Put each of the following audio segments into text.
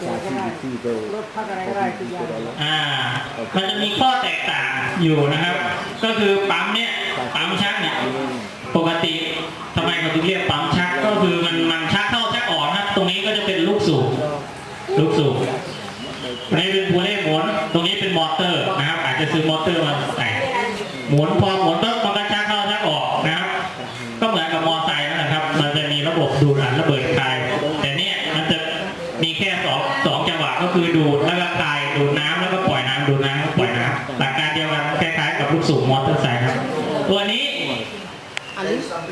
โซลาร์เซลล์ก็ได้รถพักอะไรก็ได้ทุกอย่างอ่ามันจะมีข้อแตกต่างอยู่นะครับ ก็คือปั๊มเนี่ยปั๊มชักเนี่ยปกติทำไมเขาถึงเรียกปั๊มชักก็คือมันมันชักเข้าชักออกนะครับตรงนี้ก็จะเป็นลูกสูบลูกสูบอันนี้เป็นหัวเล่หมุน ตรงนี้เป็นมอเตอร์นะครับ อาจจะซื้อมอเตอร์มาใส่หมุนพอ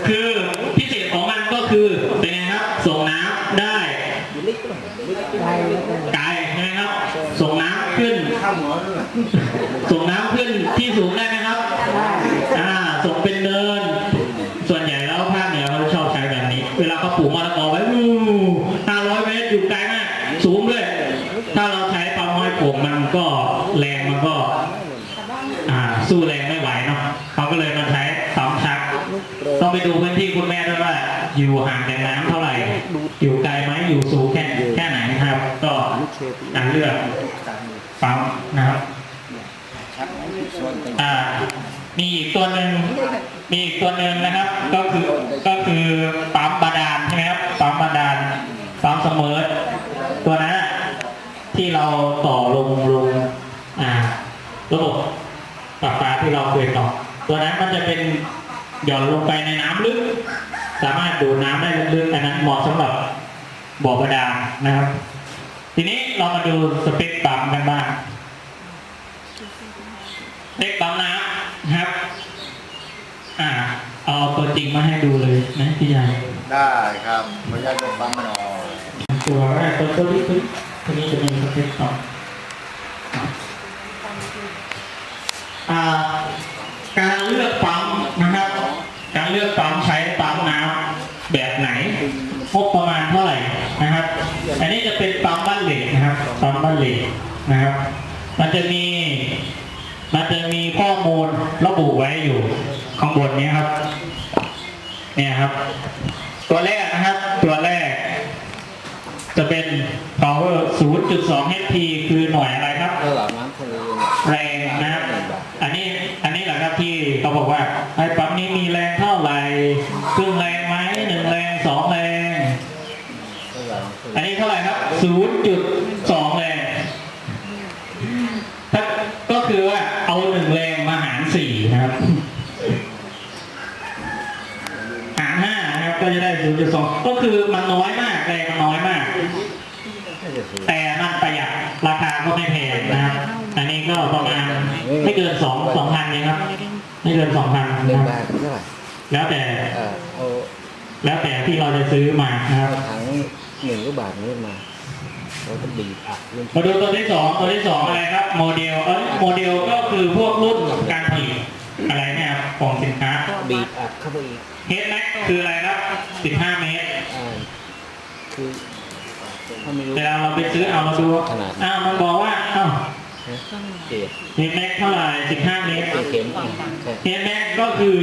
คือพิเศษของมันก็คือเป็นไงครับ ส่งน้ำได้ได้แล้วก็ไกลนะครับ ส่งน้ำขึ้น ส่งน้ำขึ้นที่สูงได้ไหมครับได้อ่าส่งเป็นเนิน ส่วนใหญ่แล้วภาคเหนือเขาชอบใช้แบบนี้ เวลาเขาปลูกมะละกอไว้อู้500เมตรอยู่ไกลมาก สูงด้วย ถ้าเราใช้ปั๊มห้อยโป่งมันก็แรงมันก็ อ่าสู้แรงไม่ไหวเนาะเขาก็เลยมา ดูพื้นที่คุณแม่ด้วยว่า อยู่ห่างจากน้ำเท่าไหร่ อยู่ไกลไหมอยู่สูงแค่แค่ไหนนะครับ ก็การเลือกปั๊มนะครับอ่ามีอีกตัวหนึ่งมีอีกตัวหนึ่งนะครับ ก็คือก็คือปั๊มบาดาลใช่ไหมครับปั๊มบาดาลปั๊มเสมอตัวนั้นที่เราต่อลงลงอ่าระบบปรับปาที่เราเคยต่อ ตัวนั้นมันจะเป็น หย่อนลงไปในน้ำลึก สามารถดูดน้ำได้ลึกๆอันนั้นเหมาะสำหรับบ่อบาดาลนะครับ ทีนี้เรามาดูสเปคปั๊มกันบ้างเล็กปั๊มน้ำนะครับ อ่า เอาตัวจริงมาให้ดูเลยนะพี่ใหญ่ได้ครับขออนุญาตยกปั๊มมันออกตัวแรกตัวตัวนี้ตัวตัวนี้จะเป็นสเปคต่ออ่า การเลือกปั๊มนะครับการ เลือกปั๊มใช้ปั๊มน้ำแบบไหนงบประมาณเท่าไหร่นะครับ อันนี้จะเป็นปั๊มบ้านเหล็กนะครับปั๊มบ้านเหล็กนะครับ มันจะมีมันจะมีข้อมูลระบุไว้อยู่ข้างบนนี้ครับเนี่ยครับ ตัวแรกนะครับตัวแรก จะเป็น power 0.2 HP คือหน่วยอะไรครับ เขาบอกว่าไอ้ปั๊มนี้มีแรงเท่าไหร่ครึ่งแรงไหมหนึ่งแรงสองแรง อันนี้เท่าไหร่ครับ0.2แรงถ้าก็คือว่าเอาหนึ่งแรงมาหารสี่นะครับ หารห้านะครับก็จะได้0.2ก็คือมันน้อยมากแรงมันน้อยมาก แต่มันประหยัดราคาก็ไม่แพงนะครับ อันนี้ก็ประมาณไม่เกินสองสองพันเองครับ ไม่เกินสองพันหนึ่นะงครับบาทเท่าไหร่แล้วแต่เออเอาแล้วแต่ที่เราจะซื้อมานะครับ เอาถังหนึ่งก็บาทนี้มาเราจะบีบอัดเรื่องมาดูตัวที่สองตัวที่สองอะไรครับ โมเดลเออโมเดลก็คือพวกรุ่นการผลิตอะไรเนี่ยครับของสินค้าบีบอัดเข้าไปอีกเฮดแม็กคืออะไรครับ 15 เมตรอ่าคือถ้าไม่รู้ เวลาเราไปซื้อเอามาดูขนาด อ้าวมันบอกว่าอ้าว เกียรเฮดแม็กเท่าไหร่15เมตรเข็มอะใช่เฮดแม็กก็คือ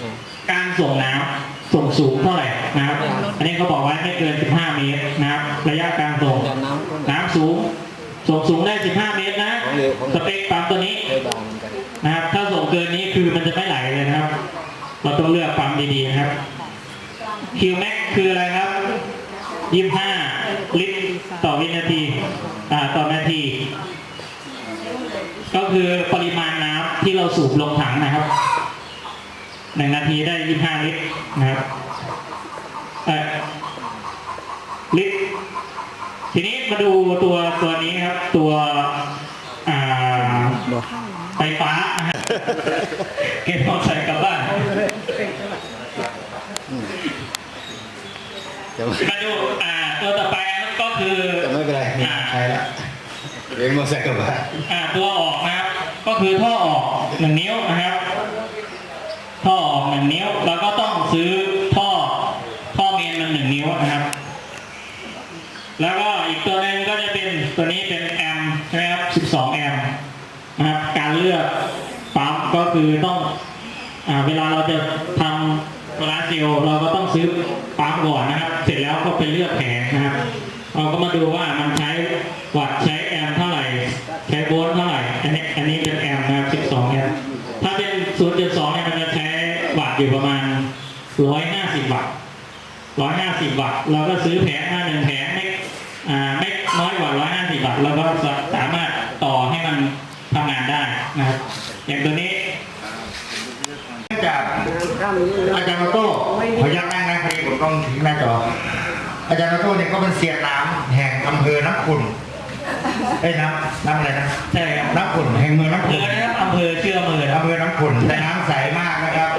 อ่าการส่งน้ำส่งสูงเท่าไหร่นะครับ อันนี้เขาบอกไว้ไม่เกิน 15 เมตรนะครับ ระยะการส่งแต่น้ำก็เหมือนน้ำสูง ส่งสูงได้ 15 เมตรนะของเร็วของเร็สวเปคปั๊มตัวนี้ได้บางเหมือนกันนะครับ ถ้าส่งเกินนี้คือมันจะไม่ไหลเลยนะครับ เราต้องเลือกปั๊มดีๆนะครับคิวแม็กคืออะไรครับ 25 ลิตรต่อวินาที อ่า ต่อนาที ก็คือปริมาณน้ำที่เราสูบลงถังนะครับหนึ่งนาทีได้25ลิตรนะครับเอ่อลิตรทีนี้มาดูตัวตัวนี้ครับ ตัวอ่าไฟฟ้าเก็บเอาใส่กลับบ้านจะไม่มาดูอ่าตัวต่อไปก็คือจะไม่เป็นไรมีอ่าใช้ละเลี้ยงมาใส่กระบะอ่าตัวออกนะ็คือท่อออกหนึ่งนิ้วนะครับ ท่อออกหนึ่งนิ้วแล้วก็ต้องซื้อท่อท่อเมนมันหนึ่งนิ้วนะครับ แล้วก็อีกตัวหนึ่งก็จะเป็นตัวนี้เป็นแอมใช่ไหม12 แอมนะครับ การเลือกปั๊มก็คือต้องอเวลาเราจะทำโซลาร์เซลล์เราก็ต้องซื้อปั๊มก่อนนะครับ เสร็จแล้วก็ไปเลือกแผงนะครับ เราก็มาดูว่ามันใช้วัตต์ใช้แอมเท่าไหร่ ใช้โวลต์เท่า อยู่ประมาณ150วัตต์150วัตต์เราก็ซื้อแผงมาหนึ่งแผงไม่อ่าไม่น้อยกว่า150วัตต์เราก็สามารถต่อให้มันทำงานได้นะครับ อย่างตัวนี้เนื่องจากอาจารย์โนโต้ขออนุญาตนั่งนะพอดีผมต้องถึงหน้าจออาจารย์โนโต้เนี่ยก็เป็นเสียน้ำแห่งอำเภอน้ำขุ่นเอ้ยน้ำน้ำอะไรนะใช่ครับน้ำขุ่นแห่งเมืองน้ำอำเภขุ่อนนะครับอำเภอเชื่อมือนะครับอำเภอน้ำขุ่นแต่น้ำใสมากนะครับ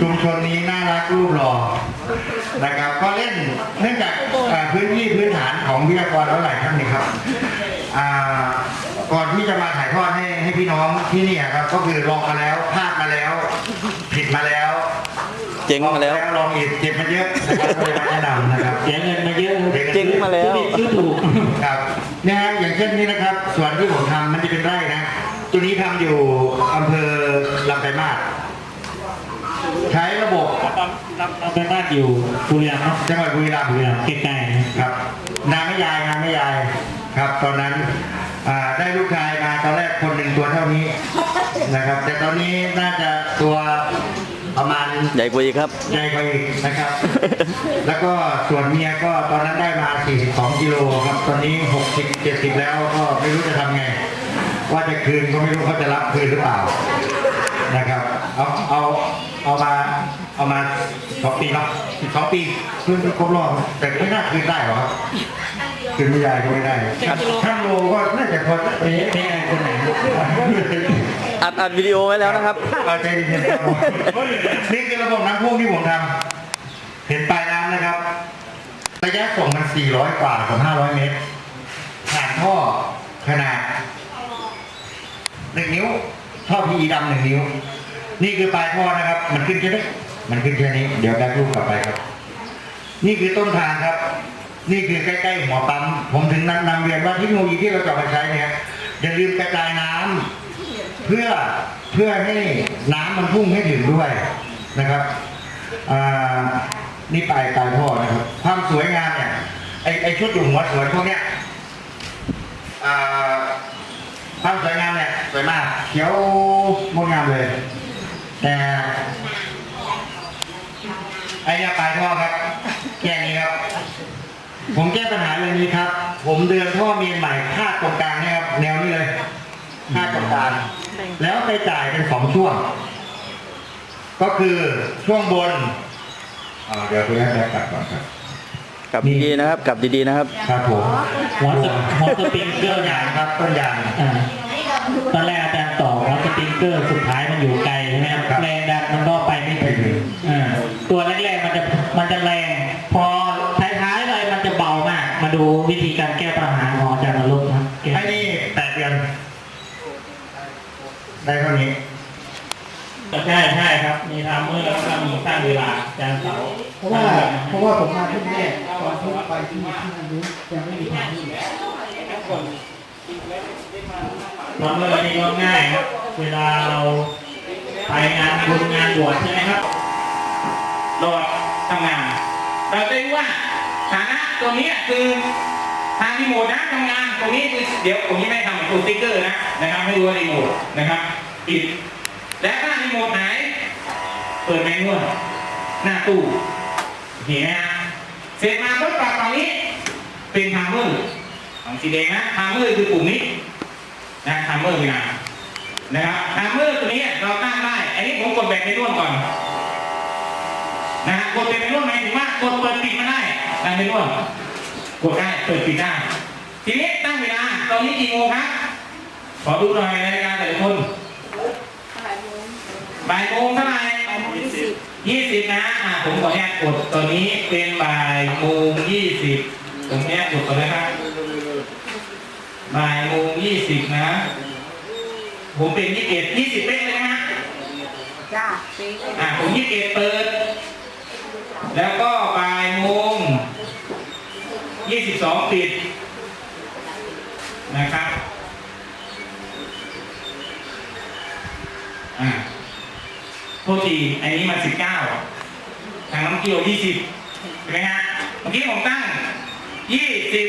ชุมชนนี้น่ารักรูปหล่อ นะครับก็เล่นเนื่องจากเอ่อพื้นที่พื้นฐานของวิทยากรแล้วหลายท่านนี่ครับอ่าก่อนที่จะมาถ่ายทอดให้ให้พี่น้องที่เนี่ยครับก็คือลองมาแล้วพลาดมาแล้ว ผิดมาแล้วเจ๊งมาแล้วลองอีกเจ็บมาเยอะนะครับก็เลยมาแนะนำนะครับเสียเงินมาเยอะเลยเจ๊งมาแล้วซื้อผิดซื้อถูกครับนะฮะอย่างเช่นนี้นะครับส่วนที่ผมทำมันจะเป็นไร่นะตัวนี้ทำอยู่อำเภอลำไยมาศใช้ระบบตอน รับเราไปบ้านอยู่บุรีรัมย์เนาะจังหวัดบุรีรัมย์บุรีรัมย์ใกล้ๆนะ ครับ นางไม่ยายนางไม่ยายครับ ตอนนั้นอ่าได้ลูกชายมาตอนแรกคนหนึ่งตัวเท่านี้นะครับ แต่ตอนนี้น่าจะตัวประมาณ ใหญ่กว่าอีกครับ ใหญ่กว่าอีกนะครับ แล้วก็ส่วนเมียก็ตอนนั้นได้มา 42 กิโลครับ ตอนนี้ 60 70 แล้วก็ไม่รู้จะทำไง ว่าจะคืนก็ไม่รู้เขาจะรับคืนหรือเปล่านะครับ เอาเอาเอามา เอามาสองปีเนาะสองปีคืนครบรอบแต่ไม่น่าคืนได้หรอกครับคืนไม่ได้ก็ไม่ได้ช่างโลก็น่าจะพอเอ๊ะไม่ไงคนไหนอัดอัดวิดีโอไว้แล้วนะครับเอาใจเย็นๆครับผมนี่คือระบบน้ำพุ่งที่ผมทำเห็นปลายน้ำนะครับระยะส่งมัน 400 กว่ากับ500 เมตร ผ่านท่อขนาด 1 นิ้ว ท่อ PE ดำหนึ่งนิ้ว นี่คือปลายท่อนะครับ มันขึ้นแค่นี้ มันขึ้นแค่นี้ เดี๋ยวแบกรูปกลับไปครับ นี่คือต้นทางครับ นี่คือใกล้ๆหัวปั๊ม ผมถึงนำนำเรียนว่าเทคโนโลยีที่เราจะเอามาใช้เนี่ยอย่าลืมกระจายน้ำเพื่อเพื่อให้น้ำมันพุ่งให้ถึงด้วยนะครับนี่ปลายปลายท่อนะครับ ความสวยงามเนี่ยไอไอชุดอยู่หัวสวนพวกเนี้ยความสวยงามเนี่ยสวยมากเขียวงดงามเลย แต่ ไอเนี่ยปลายท่อครับแค่นี้ครับ ผมแก้ปัญหาเรื่องนี้ครับ ผมเดินท่อเมียนใหม่คาดตรงกลางเนี่ยครับ แนวนี้เลยคาดตรงกลางแล้วไปจ่ายเป็นสองช่วง ก็คือช่วงบนอ่าเดี๋ยวคุณแม่กลับก่อนครับกลับดีๆนะครับ กลับดีๆนะครับ ครับผมหัวสหัวสปริงเกอต้นร์ยางครับต้นยางอ่าตอนแรกอาจารย์ต่อหัวสปริงเกอร์สุดท้ายมันอยู่ไกลใช่ไหมครับครับแรงดันมันก็ไปไม่ถึงอ่าตัวแรกๆมันจะมันจะแรง พอท้ายๆเลยมันจะเบามาก มาดูวิธีการแก้ปัญหาของอาจารย์นรกนะครับแก้ ไอ้นี่แปดเดือน ได้เท่านี้ ใช่ใช่ครับ มีทามเมอร์แล้วก็มีตั้งเวลาอาจารย์ เพราะว่าเพราะว่าผมมาที่แรกตอนที่ไปที่ที่นั่นนี้ยังไม่มีทางนี้ทามเมอร์นี่ก็ง่ายครับ เวลาเราไปงานบุญงานบวชใช่ไหมครับโหลดทำงานเราจะรู้ว่าฐานะตรงนี้คือทางรีโมทนะทำงานตรงนี้คือเดี๋ยวผมยังไม่ทำตัวสติ๊กเกอร์นะนะครับไม่รู้ว่ารีโมทนะครับปิดและถ้ารีโมทไหน เปิดแมนนวลหน้าตู้ เห็นไหมฮะเสร็จมาปุ๊บปรับตรงนี้ เป็นทามเมอร์ของสีแดงนะทามเมอร์คือปุ่มนี้นะทามเมอร์เวลานะครับทามเมอร์ตัวนี้เราตั้งได้ อันนี้ผมกดแบบในร่วมก่อนนะฮะกดเป็นร่วมหมายถึงว่ากดเปิดปิดมาได้ตั้งเป็นร่วมกดได้เปิดปิดได้ทีนี้ตั้งเวลาตอนนี้กี่โมงครับขอดูหน่อยนาฬิกาแต่ละคนบ่ายโมงเท่าไหร่ ยี่สิบนะอ่าผมขออนุญาตกดตอนนี้เป็นบ่ายโมงยี่สิบผมแยกกดก่อนเลยครับบ่ายโมงยี่สิบนะ ผมเป็นยี่สิบเอ็ดยี่สิบเป๊ะเลยนะฮะจ้าปีกอะผมยี่สิบเอ็ดเปิด แล้วก็บ่ายโมงยี่สิบสองปิดนะครับ ปกติอันนี้มันสิบเก้าทางน้ำเกลียวยี่สิบใช่ไหมฮะ เมื่อกี้ผมตั้งยี่สิบ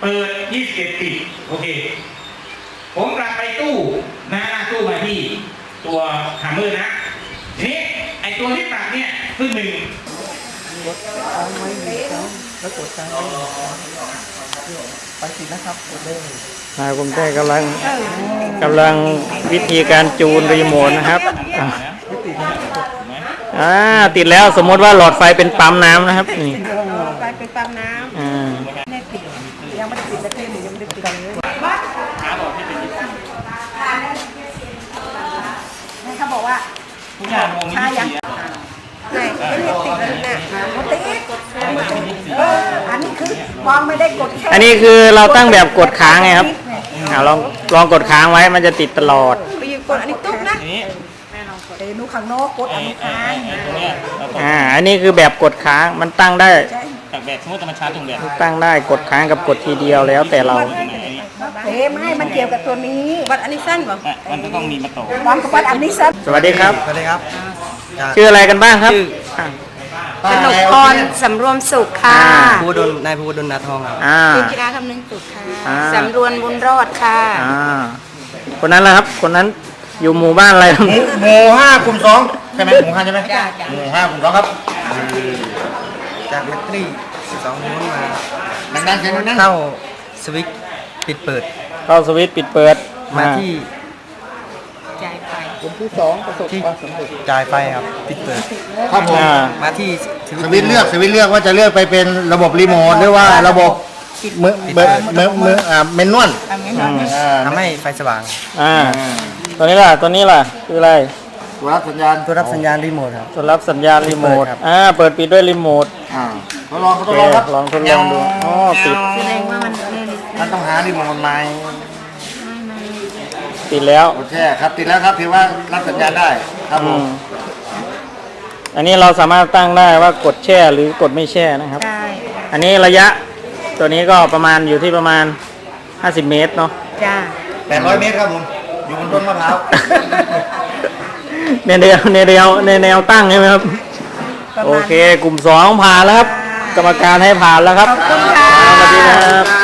เปิดยี่สิบเอ็ดปิดโอเค ผมกลับไปตู้นะหน้าตู้มาที่ ตัวฮามเมอร์นะ ทีนี้ไอตัวที่ปรับเนี่ยครึ่งหนึ่งกดค้างไว้หนึ่งครั้งแล้วกดค้างไว้หนึ่งครั้งไปสินะครับกดเลยนายผมได้กำลังกำลังวิธีการจูนรีโมทนะครับ อะอ่าติดแล้วสมมติว่าหลอดไฟเป็นปั๊มน้ำนะครับนี่ไปไปปั๊มน้อ่าำแม่ปิดยังไม่ได้ปิดเลยหนูยังไม่ได้ปิดเลยแม่เขาบอกว่าทุกอย่างรวมชายังไหนไม่เรียกติดเลยนะติดเอออันนี้คือมองไม่ได้กดแค่อันนี้คือเราตั้งแบบกดค้างไงครับอ่าลองลองกดค้างไว้มันจะติดตลอด ไปยืนกดอันนี้ตุ๊กนะเตนู ข้างนอกกดอันนี้ค้างอ่า อันนี้คือแบบกดค้างมันตั้งได้ ใช่จากแบบสมมติจะมาชาร์จตรงแบบตั้งได้กดค้างกับกดทีเดียวแล้วแต่เรา เอ๊ะไม่มันเกี่ยวกับตัวนี้วัดอันนี้สั้นป่ะมันก็ต้องมีมาต่อวางกับวัดอันนี้สั้นสวัสดีครับ สวัสดีครับชื่ออะไรกันบ้างครับอ่ากนกพรสำรวมสุขค่ะอ่าภูวดลนายภูวดลนาทองครับอ่า คุณจิราคำนึงสุขค่ะอ่า สำรวนบุญรอดค่ะ อ่า คนนั้นแหละครับ คนนั้น อยู่หมู่บ้านอะไรครับหมู่หมู่ห้ากลุ่มสองใช่ไหมหมู่ห้าใช่ไหมจ้ะจ้ะ หมู่ห้ากลุ่มสองครับจากแบตเตอรี่12โวลต์มาดังๆเสียงดังๆเข้าสวิตช์ปิดเปิดเข้าสวิตช์ปิดเปิดมาที่ใจไปกลุ่มที่สองประสบที่ความสำเร็จจ่ายไฟครับปิดเปิด ครับผม อ่ามาที่สวิตช์เลือกสวิตช์เลือกว่าจะเลือกไปเป็นระบบรีโมทหรือว่าระบบ มือมือมือมืออ่าเมนนวลทำงั้นอืมอ่าทำให้ไฟสว่างอ่าตัวนี้ล่ะตัวนี้ล่ะคืออะไรตัวรับสัญญาณตัวรับสัญญาณรีโมทครับ ตัวรับสัญญาณรีโมทเปิดครับอ่าเปิดปิดด้วยรีโมทอ่าทดลองทโอดเคลองครับลองทดลองดูอ๋อติดแสดงว่ามันแน่เลยมันต้องหารีโมทใหม่ติดแล้วโอเคครับติดแล้วครับถือว่ารับสัญญาณได้ครับผอืมมอันนี้เราสามารถตั้งได้ว่ากดแช่หรือกดไม่แช่นะครับใช่อันนี้ระยะ ตัวนี้ก็ประมาณอยู่ที่ประมาณ 50 เมตรเนาะ จ้า แปดร้อยเมตรครับผม อยู่บนต้นมะพร้าว ในแนวในแนวในแนวตั้งใช่ไหมครับโอเค กลุ่มสองผ่านแล้วครับ กรรมการให้ผ่านแล้วครับขอบคุณค่ะ สวัสดีครับ